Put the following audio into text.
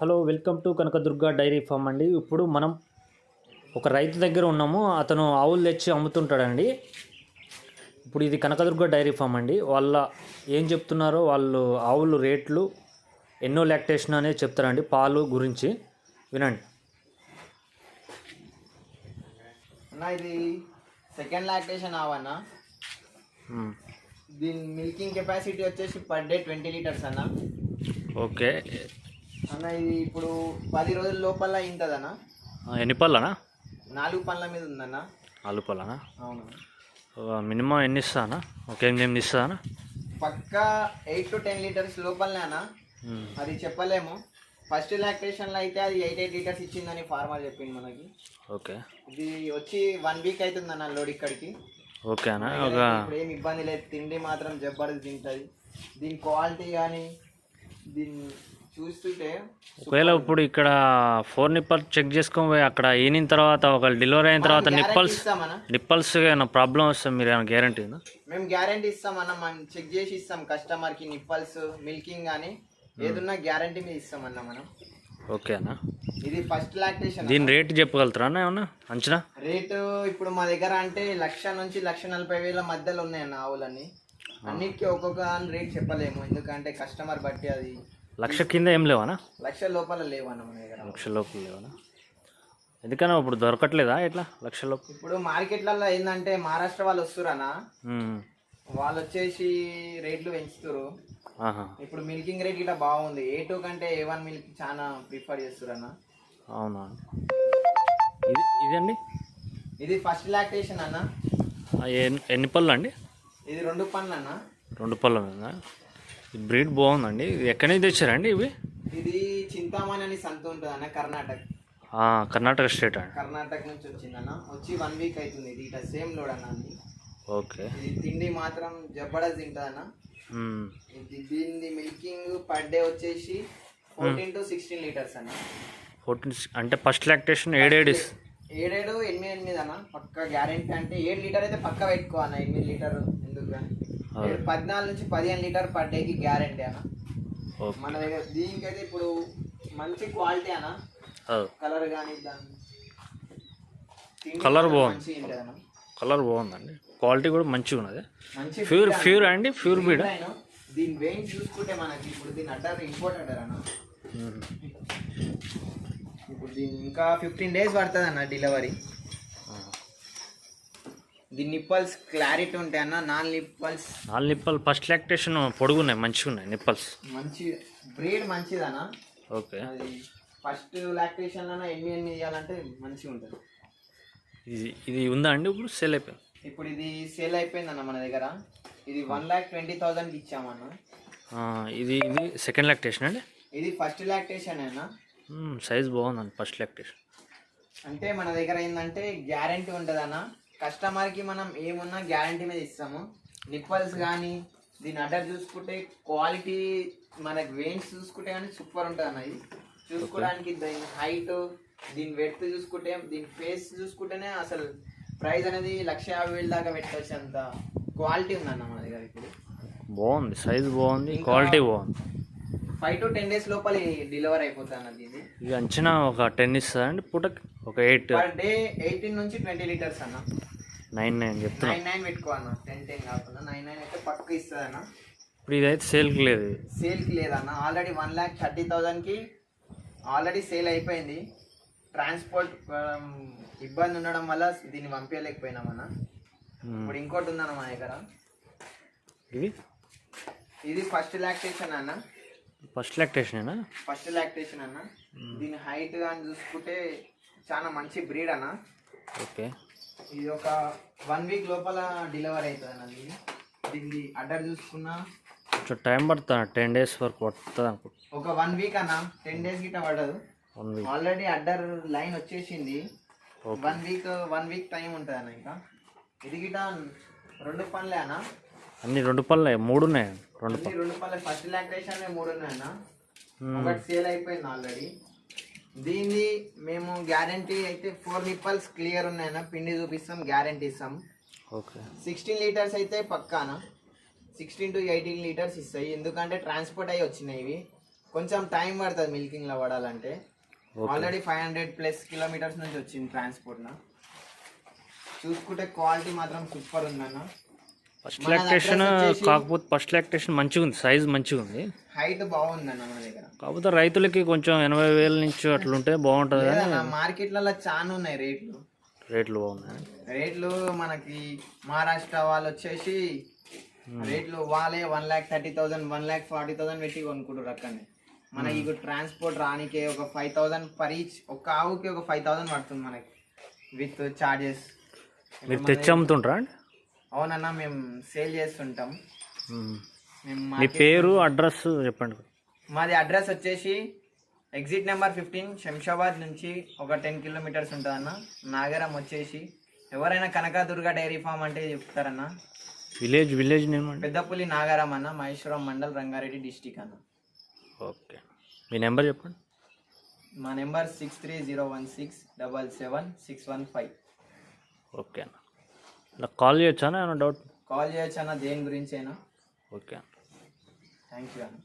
Hello welcome to Kanakadurga dairy farm అండి. ఇప్పుడు మనం ఒక రైతు దగ్గర ఉన్నాము. అతను ఆవులు తెచ్చి అమ్ముతుంటాడండి. ఇప్పుడు ఇది కనకదుర్గ డైరీ ఫామ్ అండి. వాళ్ళ ఏం చెప్తున్నారో వాళ్ళు ఆవులు రేట్లు ఎన్నో లాక్టేషన్ అనేది చెప్తారండి. పాలు గురించి వినండి. అన్న ఇది సెకండ్ లాక్టేషన్ అవన్న మ్మ్. దీని మిల్కింగ్ కెపాసిటీ వచ్చేసి పర్ డే ట్వంటీ లీటర్స్ అన్న. ఓకే. అన్న ఇది ఇప్పుడు పది రోజుల లోపల ఇంతదన్న ఆ, ఎన్ని పళ్ళనా? నాలుగు పనుల మీద ఉందన్న. నాలుగు పళ్ళనా? అవును. మినిమం ఎన్ని ఇస్తానా ఒక ఎనిమిది ఇస్తానా పక్కా ఎయిట్ టు టెన్ లీటర్స్ లోపలనే అన్న. మ్మ్. అది చెప్పలేము. ఫస్ట్ లాక్టేషన్లో అయితే అది ఎయిట్ ఎయిట్ లీటర్స్ ఇచ్చిందని ఫార్మర్ చెప్పింది మనకి. ఓకే. ఇది వచ్చి వన్ వీక్ అవుతుందన్న లోడ్ ఇక్కడికి. ఓకే అన్న ఒక ఇప్పుడు ఏం ఇబ్బంది లేదు. తిండి మాత్రం జబర్దస్త్ తింటుంది. దీని క్వాలిటీ కానీ దీన్ని చూస్తుంటే ఒకవేళ ఇప్పుడు ఇక్కడ ఫోర్ నిప్పల్ చెక్ చేసుకొని అక్కడ ఈనిన తర్వాత ఒక డెలివరీ అయిన తర్వాత నిప్పల్స్ ఇస్తామన్నా? నిప్పల్స్ ఏమైనా ప్రాబ్లం వస్తే మీరు ఏమైనా గ్యారంటీ ఉందా? మేము గ్యారంటీ ఇస్తాం అన్న మనం చెక్ చేసి ఇస్తాం కస్టమర్కి నిప్పల్స్ మిల్కింగ్ కానీ ఏదున్నా గ్యారంటీ మీద ఇస్తాం అన్న మనం. ఓకే అన్న. ఇది ఫస్ట్ లాక్టేషన్ దీని రేట్ చెప్పగలుగుతారా అన్న ఏమన్నా? అంచనా? రేటు ఇప్పుడు మా దగ్గర అంటే లక్ష నుంచి లక్ష నలభై వేల మధ్యలో ఉన్నాయన్న ఆవులన్నీ. అన్నిటికీ ఒక్కొక్క రేట్ చెప్పలేము. ఎందుకంటే కస్టమర్ బట్టి అది లక్ష కింద ఏం లేవనా? లక్ష లోపల లేవన్న మన దగ్గర. లక్ష లోపల లేవనా? ఎందుకన్నా ఇప్పుడు దొరకట్లేదా ఎట్లా లక్ష లోపు? ఇప్పుడు మార్కెట్లలో ఏంటంటే మహారాష్ట్ర వాళ్ళు వస్తురన్నా మ్మ్. వాళ్ళు వచ్చేసి రేట్లు పెంచుతారు. ఇప్పుడు మిల్కింగ్ రేట్ ఇట్లా బాగుంది. ఏ టూ కంటే ఏ వన్ మిల్క్ చాలా ప్రిఫర్ చేస్తురన్న. అవునా? ఇది ఇదండి? ఇది ఫస్ట్ లాక్టేషన్ అన్న. ఎన్ని పళ్ళు అండి? ఇది రెండు పనులు అన్న రెండు పళ్ళు బ్రీడ్ బాగుందండి. ఎక్కడి నుంచి తెచ్చారండి ఇవి? ఇది చింతామణి అని సంత ఉంటుంది అన్న కర్ణాటక కర్ణాటక స్టేట్ అండి. కర్ణాటక నుంచి వచ్చిందన్న. వచ్చి వన్ వీక్ అవుతుంది. ఇది ఇట్లా సేమ్ లోడ్ అన్న. ఓకే. ఇది తిండి మాత్రం జబర్దస్త్ తింటుంది అన్న మ్మ్. ఇది దీని మిల్కింగ్ పర్ డే వచ్చేసి ఫోర్టీన్ టు సిక్స్టీన్ లీటర్స్ అన్న. ఫోర్టీన్ అంటే ఫస్ట్ లాక్టేషన్ ఏడేడిస్ ఏడేడు ఎనిమిది ఎనిమిది అన్న. పక్క గ్యారెంటీ అంటే ఏడు లీటర్ అయితే పక్క పెట్టుకో అన్న ఎనిమిది లీటర్ ఎందుకు కానీ. పద్నాలుగు నుంచి పదిహేను లీటర్ పర్ డేకి గ్యారెంటీ అన్న. మన దగ్గర దీనికైతే ఇప్పుడు మంచి క్వాలిటీ అన్న. కలర్ కానీ దాని మాత్రం బాగుంది. కలర్ బాగుందండి. క్వాలిటీ కూడా మంచిగా ఉన్నది. ప్యూర్. ప్యూర్ అండి ప్యూర్ బీడ్ దీని వెయిట్ చూసుకుంటే మనకి ఇప్పుడు దీని అడ్డారు ఇంపోర్ట్ అడ్డారు అన్న. ఇప్పుడు దీని ఇంకా ఫిఫ్టీన్ డేస్ పడుతుంది అన్న డెలివరీ దీని నిప్పల్స్ క్లారిటీ ఉంటాయి అన్న. Non nipples. నాలుగు నిప్పలు ఫస్ట్ లాక్టేషన్ పొడుగున్నాయి మంచిగా ఉన్నాయి నిప్పల్స్. మంచి బ్రీడ్ మంచిదన్న. ఓకే. అది ఫస్ట్ లాక్టేషన్ అన్న ఎన్ని ఎన్ని ఇవ్వాలంటే మంచిగా ఉంటుంది. ఇది ఇది ఉందా అండి ఇప్పుడు? సేల్ అయిపోయింది. ఇప్పుడు ఇది సేల్ అయిపోయిందన్న మన దగ్గర. ఇది వన్ ల్యాక్ ట్వంటీ థౌసండ్కి ఇచ్చామన్న. ఇది ఇది సెకండ్ లాక్టేషన్ అండి? ఇది ఫస్ట్ లాక్టేషన్ అన్న. సైజ్ బాగుందండి ఫస్ట్ లాక్టేషన్ అంటే మన దగ్గర ఏంటంటే గ్యారంటీ ఉంటుంది అన్న కస్టమర్కి మనం ఏమున్నా గ్యారంటీ మీద ఇస్తాము. నిప్పల్స్ కానీ దీని అడ్డర్ చూసుకుంటే క్వాలిటీ మనకి వెయిన్స్ చూసుకుంటే కానీ సూపర్ ఉంటుంది అన్న ఇది. చూసుకోవడానికి దీని హైట్ దీని వెడ్త్ చూసుకుంటే దీని ఫేస్ చూసుకుంటేనే అసలు ప్రైస్ అనేది లక్ష యాభై వేలు దాకా పెట్టవచ్చు అంత క్వాలిటీ ఉందన్న మన దగ్గర ఇప్పుడు. బాగుంది. సైజ్ బాగుంది క్వాలిటీ బాగుంది. ఫైవ్ టు టెన్ డేస్ లోపల డెలివర్ అయిపోతుంది అన్నది ఇది అంచనా ఒక టెన్ ఇస్తుందా అండి పూటకి. ఒక ఎయిట్. పర్ డే ఎయిటీన్ నుంచి ట్వంటీ లీటర్స్ అన్న. నైన్ నైన్ చెప్తున్నా. నైన్ నైన్ పెట్టుకో అన్న. టెన్ టెన్ కాకుండా నైన్ నైన్ అయితే పక్క ఇస్తుంది అన్న. ఇప్పుడు ఇదైతే సేల్కి లేదు. సేల్కి లేదన్న ఆల్రెడీ వన్ ల్యాక్ థర్టీ థౌజండ్కి ఆల్రెడీ సేల్ అయిపోయింది. ట్రాన్స్పోర్ట్ ఇబ్బంది ఉండడం వల్ల దీన్ని పంపించలేకపోయినామన్న. ఇప్పుడు ఇంకోటి ఉందన్న మా దగ్గర. ఇది? ఇది ఫస్ట్ లాక్టేషన్ అన్న. ఫస్ట్ లాక్టేషనేనా? ఫస్ట్ లాక్టేషన్ అన్న. దీని హైట్ కానీ చూసుకుంటే చాలా మంచి బ్రీడ్ అన్న. ఓకే. ఇది ఒక వన్ వీక్ లోపల డెలివరీ అవుతుంది అన్న దీన్ని దీన్ని అడ్డర్ చూసుకున్నా. కొంచెం టైం పడుతుంది టెన్ డేస్ వరకు పడుతుంది అనుకుంటా. ఒక వన్ వీక్ అన్న. టెన్ డేస్ గిట్ట పడదు. One week already order line వచ్చేసింది. One week one week time ఉంటుంది అన్న ఇంకా. ఇది గిట రెండు పనులే అన్న. అన్ని రెండు పళ్ళు మూడు ఉన్నాయి. రెండు అన్ని రెండు పనులే. ఫస్ట్ లాక్టేషన్ మూడు ఉన్నాయి అన్న. ఒకటి సేల్ అయిపోయింది ఆల్రెడీ దీన్ని మేము గ్యారంటీ అయితే ఫోర్ నిప్పల్స్ క్లియర్ ఉన్నాయన్న పిండి చూపిస్తాం గ్యారంటీ ఇస్తాం. ఓకే సిక్స్టీన్ లీటర్స్ అయితే పక్కానా? సిక్స్టీన్ టు ఎయిటీన్ లీటర్స్ ఇస్తాయి. ఎందుకంటే ట్రాన్స్పోర్ట్ అయ్యి వచ్చినాయి ఇవి. కొంచెం టైం పడుతుంది మిల్కింగ్లో పడాలంటే. Already five hundred plus kilometres నుంచి వచ్చింది ట్రాన్స్పోర్ట్ నా. చూసుకుంటే క్వాలిటీ మాత్రం సూపర్ ఉందన్న. ఫస్ట్ మన లాక్టేషన్ కాకపోతే ఫస్ట్ లాక్టేషన్ మంచిగా ఉంది సైజ్ మంచిగా ఉంది హైట్ బాగుందన్న మన దగ్గర. కాకపోతే రైతులకి కొంచెం ఎనభై వేల నుంచి అట్లుంటే బాగుంటుంది కానీ మార్కెట్లలో చాలా ఉన్నాయి రేట్లు. రేట్లు బాగున్నాయి? రేట్లు మనకి మహారాష్ట్ర వాళ్ళు వచ్చేసి రేట్లు వాళ్ళే one lakh thirty thousand one lakh forty thousand పెట్టి కొనుక్కుంటారు అక్కడనే. మనకి ఇప్పుడు ట్రాన్స్పోర్ట్ రానికే ఒక ఫైవ్ థౌసండ్ పర్ ఈచ్ ఒక ఆవుకి ఒక ఫైవ్ థౌసండ్ పడుతుంది మనకి. విత్ చార్జెస్ మీరు తెచ్చి అమ్ముతుంటారా అవునన్నా మేము సేల్ చేస్తుంటాం. మ్మ్. మీ market- పేరు అడ్రస్ చెప్పండి. మాది అడ్రస్ వచ్చేసి ఎగ్జిట్ నెంబర్ ఫిఫ్టీన్ శంషాబాద్ నుంచి ఒక టెన్ కిలోమీటర్స్ ఉంటుందన్న. నాగరం వచ్చేసి ఎవరైనా కనకదుర్గ డైరీ ఫామ్ అంటే చెప్తారన్న. విలేజ్ విలేజ్ నేమ్ అండి? పెద్దపుల్లి నాగారం అన్న మహేశ్వరం మండల్ రంగారెడ్డి డిస్టిక్ అన్న. ఓకే. మీ నెంబర్ చెప్పండి. మా number six three zero one six double seven six one five. Okay అన్న. నాకు కాల్ చేయొచ్చా ఏమైనా డౌట్ కాల్ చేయొచ్చు దేని గురించి అయినా. ఓకే. అన్న థ్యాంక్ యూ అన్న.